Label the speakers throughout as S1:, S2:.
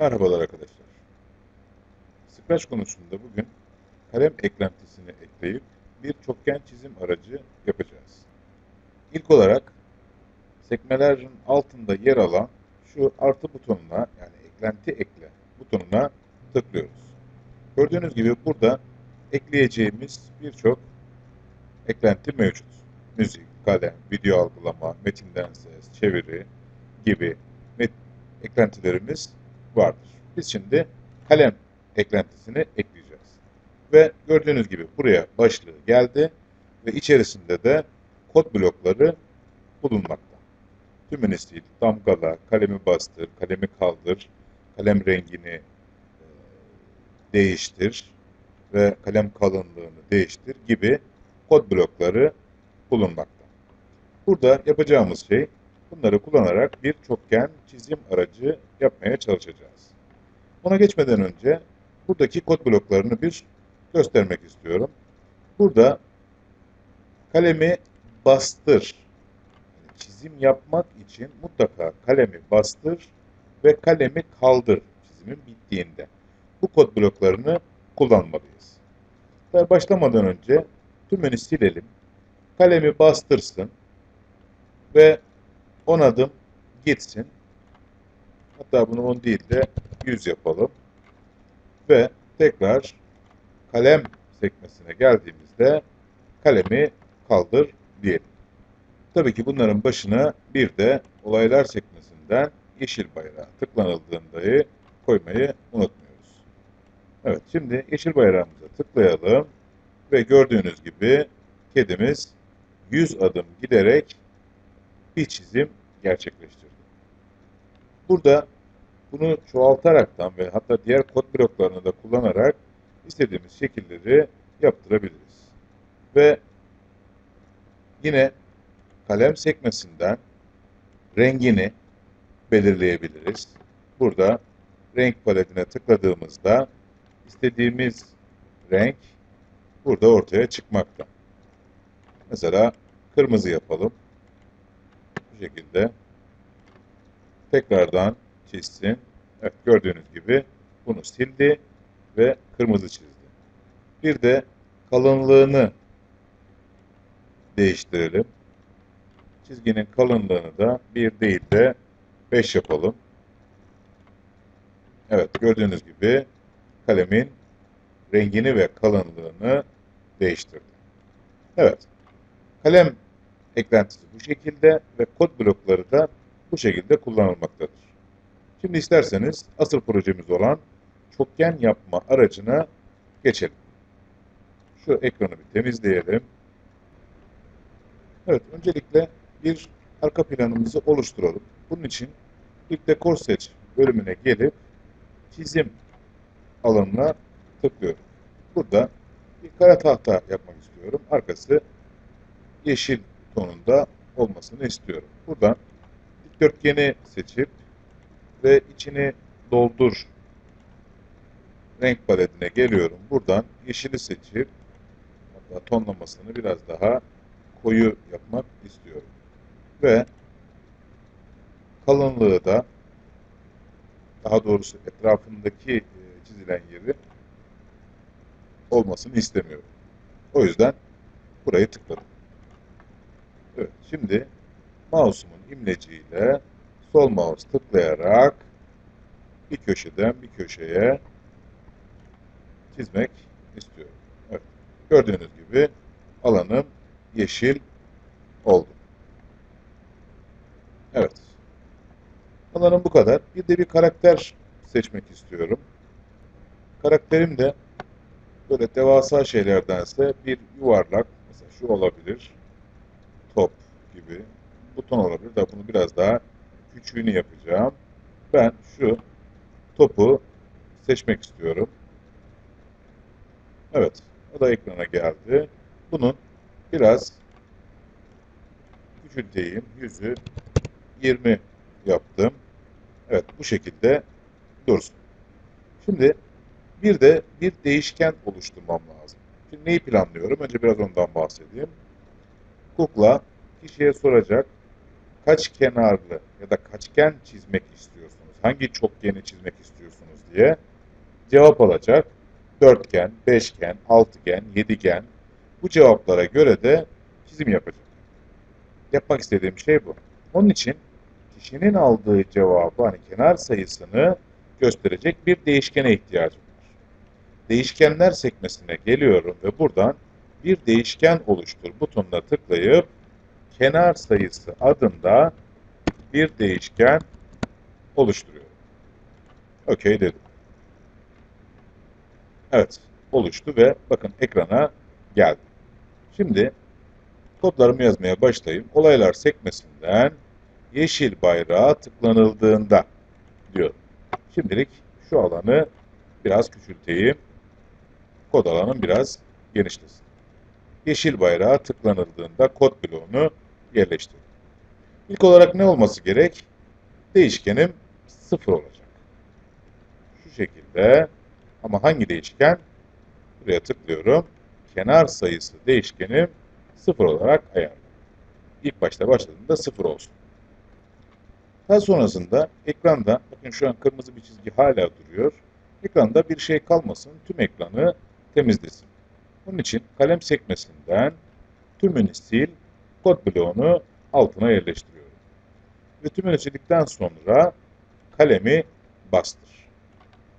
S1: Merhabalar arkadaşlar. Scratch konusunda bugün kalem eklentisini ekleyip bir çokgen çizim aracı yapacağız. İlk olarak sekmelerin altında yer alan şu artı butonuna yani eklenti ekle butonuna tıklıyoruz. Gördüğünüz gibi burada ekleyeceğimiz birçok eklenti mevcut. Müzik, kalem, video algılama, metinden ses, çeviri gibi eklentilerimiz vardır. Biz şimdi kalem eklentisini ekleyeceğiz. Ve gördüğünüz gibi buraya başlığı geldi ve içerisinde de kod blokları bulunmakta. Tümünü sil, damgala, kalemi bastır, kalemi kaldır, kalem rengini e, değiştir ve kalem kalınlığını değiştir gibi kod blokları bulunmakta. Burada yapacağımız şey bunları kullanarak bir çokgen çizim aracı yapmaya çalışacağız. Ona geçmeden önce buradaki kod bloklarını bir göstermek istiyorum. Burada kalemi bastır. Çizim yapmak için mutlaka kalemi bastır ve kalemi kaldır çizimin bittiğinde. Bu kod bloklarını kullanmalıyız. Tabii başlamadan önce tümünü silelim. Kalemi bastırsın ve 10 adım gitsin. Hatta bunu 10 değil de 100 yapalım. Ve tekrar kalem sekmesine geldiğimizde kalemi kaldır diyelim. Tabii ki bunların başına bir de olaylar sekmesinden yeşil bayrağı tıklanıldığında koymayı unutmuyoruz. Evet şimdi yeşil bayrağımıza tıklayalım ve gördüğünüz gibi kedimiz 100 adım giderek bir çizim gerçekleştirdi. Burada bunu çoğaltaraktan ve hatta diğer kod bloklarını da kullanarak istediğimiz şekilleri yaptırabiliriz. Ve yine kalem sekmesinden rengini belirleyebiliriz. Burada renk paletine tıkladığımızda istediğimiz renk burada ortaya çıkmakta. Mesela kırmızı yapalım. Şekilde tekrardan çizsin. Evet gördüğünüz gibi bunu sildi ve kırmızı çizdi. Bir de kalınlığını değiştirelim. Çizginin kalınlığını da 1 değil de 5 yapalım. Evet gördüğünüz gibi kalemin rengini ve kalınlığını değiştirdi. Evet. Kalem eklentisi bu şekilde ve kod blokları da bu şekilde kullanılmaktadır. Şimdi isterseniz asıl projemiz olan çokgen yapma aracına geçelim. Şu ekranı bir temizleyelim. Evet, öncelikle bir arka planımızı oluşturalım. Bunun için ilk dekor seç bölümüne gelip çizim alanına tıklıyorum. Burada bir kara tahta yapmak istiyorum. Arkası yeşil tonunda olmasını istiyorum. Buradan dikdörtgeni seçip ve içini doldur renk paletine geliyorum. Buradan yeşili seçip hatta tonlamasını biraz daha koyu yapmak istiyorum. Ve kalınlığı da daha doğrusu etrafındaki e, çizilen yeri olmasını istemiyorum. O yüzden burayı tıkladım. Evet, şimdi mouse'umun imleciyle sol mouse tıklayarak bir köşeden bir köşeye çizmek istiyorum. Evet. Gördüğünüz gibi alanım yeşil oldu. Evet. Alanım bu kadar. Bir de bir karakter seçmek istiyorum. Karakterim de böyle devasa şeylerdense bir yuvarlak, mesela şu olabilir, top gibi, buton olabilir da bunu biraz daha küçüğünü yapacağım. Ben şu topu seçmek istiyorum. Evet, o da ekrana geldi. Bunun biraz küçülteyim. Yüzü 20 yaptım. Evet, bu şekilde dursun. Şimdi bir de bir değişken oluşturmam lazım. Şimdi neyi planlıyorum? Önce biraz ondan bahsedeyim. Kukla kişiye soracak kaç kenarlı ya da kaçgen çizmek istiyorsunuz hangi çokgeni çizmek istiyorsunuz diye cevap alacak. Dörtgen, beşgen, altıgen, yedigen bu cevaplara göre de çizim yapacak. Yapmak istediğim şey bu. Onun için kişinin aldığı cevabı hani kenar sayısını gösterecek bir değişkene ihtiyacım var. Değişkenler sekmesine geliyorum ve buradan bir değişken oluştur butonuna tıklayıp kenar sayısı adında bir değişken oluşturuyorum. Okey dedim. Evet, oluştu ve bakın ekrana geldi. Şimdi kodlarımı yazmaya başlayayım. Olaylar sekmesinden yeşil bayrağa tıklanıldığında diyorum. Şimdilik şu alanı biraz küçülteyim. Kod alanım biraz genişlesin. Yeşil bayrağa tıklanıldığında kod bloğunu yerleştirdim. İlk olarak ne olması gerek? Değişkenim sıfır olacak. Şu şekilde ama hangi değişken? Buraya tıklıyorum. Kenar sayısı değişkenim sıfır olarak ayarladım. İlk başta başladığında sıfır olsun. Daha sonrasında ekranda, bakın şu an kırmızı bir çizgi hala duruyor. Ekranda bir şey kalmasın, tüm ekranı temizlesin. Bunun için kalem sekmesinden tümünü sil, kod bloğunu altına yerleştiriyorum. Ve tümünü sildikten sonra kalemi bastır.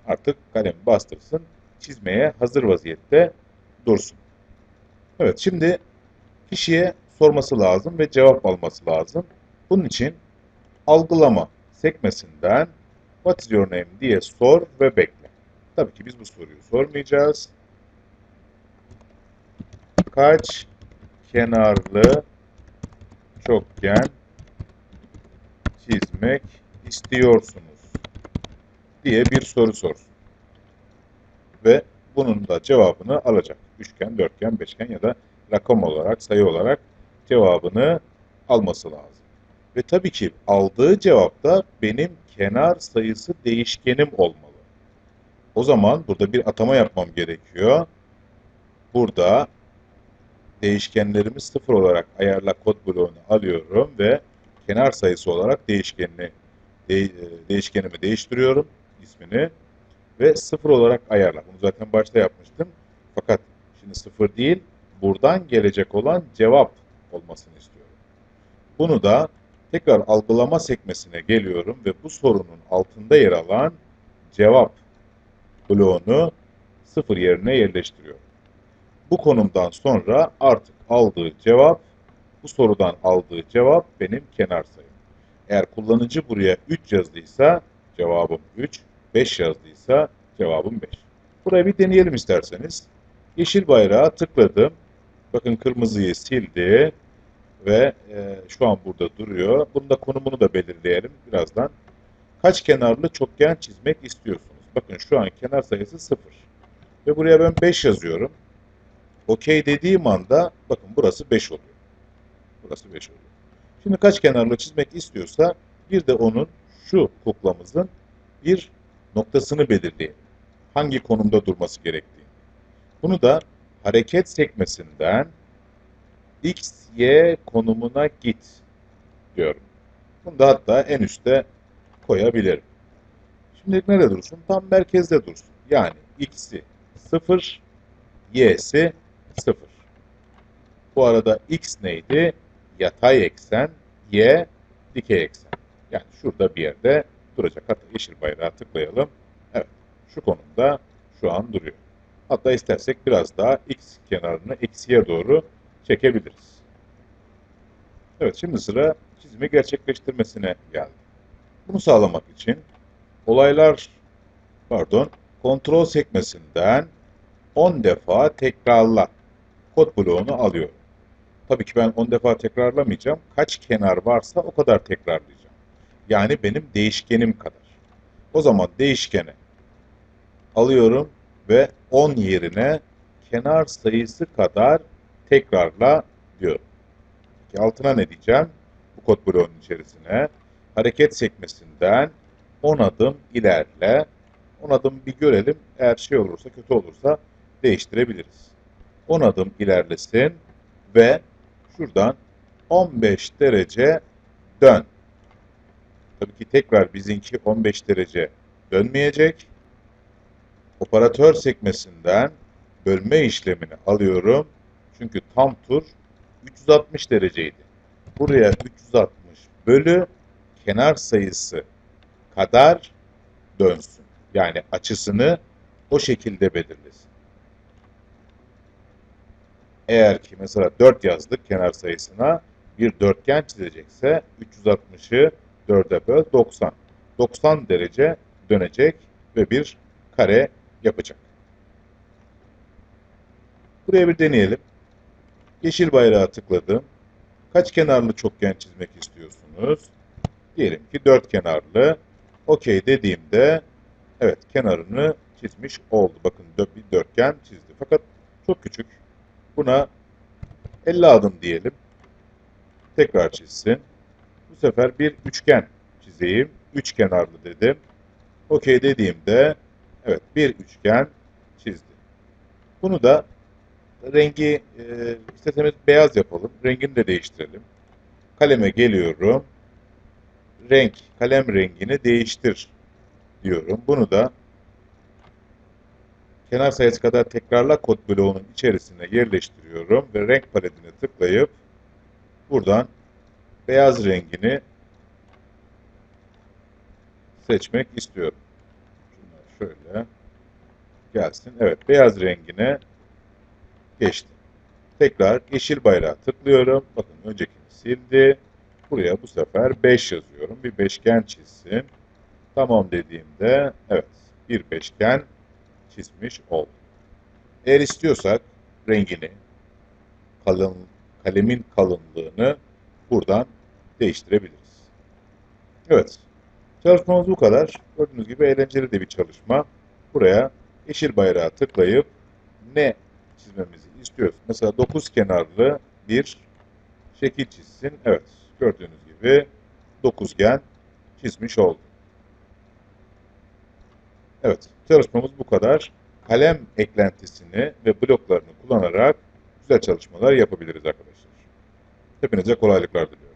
S1: Artık kalemi bastırsın, çizmeye hazır vaziyette dursun. Evet, şimdi kişiye sorması lazım ve cevap alması lazım. Bunun için algılama sekmesinden What is your name diye sor ve bekle. Tabii ki biz bu soruyu sormayacağız. Kaç kenarlı çokgen çizmek istiyorsunuz diye bir soru sorsun. Ve bunun da cevabını alacak. Üçgen, dörtgen, beşgen ya da rakam olarak, sayı olarak cevabını alması lazım. Ve tabii ki aldığı cevapta benim kenar sayısı değişkenim olmalı. O zaman burada bir atama yapmam gerekiyor. Burada değişkenlerimi sıfır olarak ayarla kod bloğunu alıyorum ve kenar sayısı olarak değişkenini de, değişkenimi değiştiriyorum ismini ve sıfır olarak ayarla. Bunu zaten başta yapmıştım. Fakat şimdi sıfır değil, buradan gelecek olan cevap olmasını istiyorum. Bunu da tekrar algılama sekmesine geliyorum ve bu sorunun altında yer alan cevap bloğunu sıfır yerine yerleştiriyorum. Bu konumdan sonra artık aldığı cevap, bu sorudan aldığı cevap benim kenar sayım. Eğer kullanıcı buraya 3 yazdıysa cevabım 3, 5 yazdıysa cevabım 5. Burayı bir deneyelim isterseniz. Yeşil bayrağa tıkladım. Bakın kırmızıyı sildi ve e, şu an burada duruyor. Bunun da konumunu da belirleyelim birazdan. Kaç kenarlı çokgen çizmek istiyorsunuz? Bakın şu an kenar sayısı 0. Ve buraya ben 5 yazıyorum. Okey dediğim anda bakın burası 5 oluyor. Burası 5 oluyor. Şimdi kaç kenarlı çizmek istiyorsa bir de onun şu kuklamızın bir noktasını belirleyelim. Hangi konumda durması gerektiğini. Bunu da hareket sekmesinden x, y konumuna git diyorum. Bunu da hatta en üste koyabilirim. Şimdi nerede dursun? Tam merkezde dursun. Yani x'i 0, y'si 0. Bu arada x neydi? Yatay eksen, y dikey eksen. Yani şurada bir yerde duracak. Hatta yeşil bayrağı tıklayalım. Evet, şu konumda şu an duruyor. Hatta istersek biraz daha x kenarını eksiye doğru çekebiliriz. Evet, şimdi sıra çizimi gerçekleştirmesine geldi. Bunu sağlamak için olaylar, pardon, kontrol sekmesinden 10 defa tekrarla kod bloğunu alıyorum. Tabii ki ben 10 defa tekrarlamayacağım. Kaç kenar varsa o kadar tekrarlayacağım. Yani benim değişkenim kadar. O zaman değişkeni alıyorum ve 10 yerine kenar sayısı kadar tekrarla diyorum. Peki altına ne diyeceğim? Bu kod bloğunun içerisine hareket sekmesinden 10 adım ilerle. 10 adım bir görelim. Eğer şey olursa, kötü olursa değiştirebiliriz. 10 adım ilerlesin ve şuradan 15 derece dön Tabii ki tekrar bizimki 15 derece dönmeyecek. Operatör sekmesinden bölme işlemini alıyorum. Çünkü tam tur 360 dereceydi. Buraya 360 bölü kenar sayısı kadar dönsün. Yani açısını o şekilde belirlesin. Eğer ki mesela 4 yazdık kenar sayısına bir dörtgen çizecekse 360'ı 4'e böl 90. 90 derece dönecek ve bir kare yapacak. Buraya bir deneyelim. Yeşil bayrağı tıkladım. Kaç kenarlı çokgen çizmek istiyorsunuz? Diyelim ki dört kenarlı. Okey dediğimde evet kenarını çizmiş oldu. Bakın bir dörtgen çizdi. Fakat çok küçük. Buna 50 adım diyelim. Tekrar çizsin. Bu sefer bir üçgen çizeyim. Üç kenarlı dedim. Okey dediğimde evet bir üçgen çizdi. Bunu da rengi e, istesemiz beyaz yapalım. Rengini de değiştirelim. Kaleme geliyorum. Renk, kalem rengini değiştir diyorum. Bunu da kenar sayısı kadar tekrarla kod bloğunun içerisine yerleştiriyorum ve renk paletine tıklayıp buradan beyaz rengini seçmek istiyorum. Şunlar şöyle gelsin. Evet, beyaz rengine geçti. Tekrar yeşil bayrağı tıklıyorum. Bakın öncekini sildi. Buraya bu sefer 5 yazıyorum. Bir beşgen çizsin. Tamam dediğimde evet bir beşgen çizmiş oldum. Eğer istiyorsak rengini, kalın, kalemin kalınlığını buradan değiştirebiliriz. Evet. Çalışmamız bu kadar. Gördüğünüz gibi eğlenceli de bir çalışma. Buraya yeşil bayrağı tıklayıp ne çizmemizi istiyoruz. Mesela 9 kenarlı bir şekil çizsin. Evet, gördüğünüz gibi dokuzgen çizmiş oldum. Evet, çalışmamız bu kadar. Kalem eklentisini ve bloklarını kullanarak güzel çalışmalar yapabiliriz arkadaşlar. Hepinize kolaylıklar diliyorum.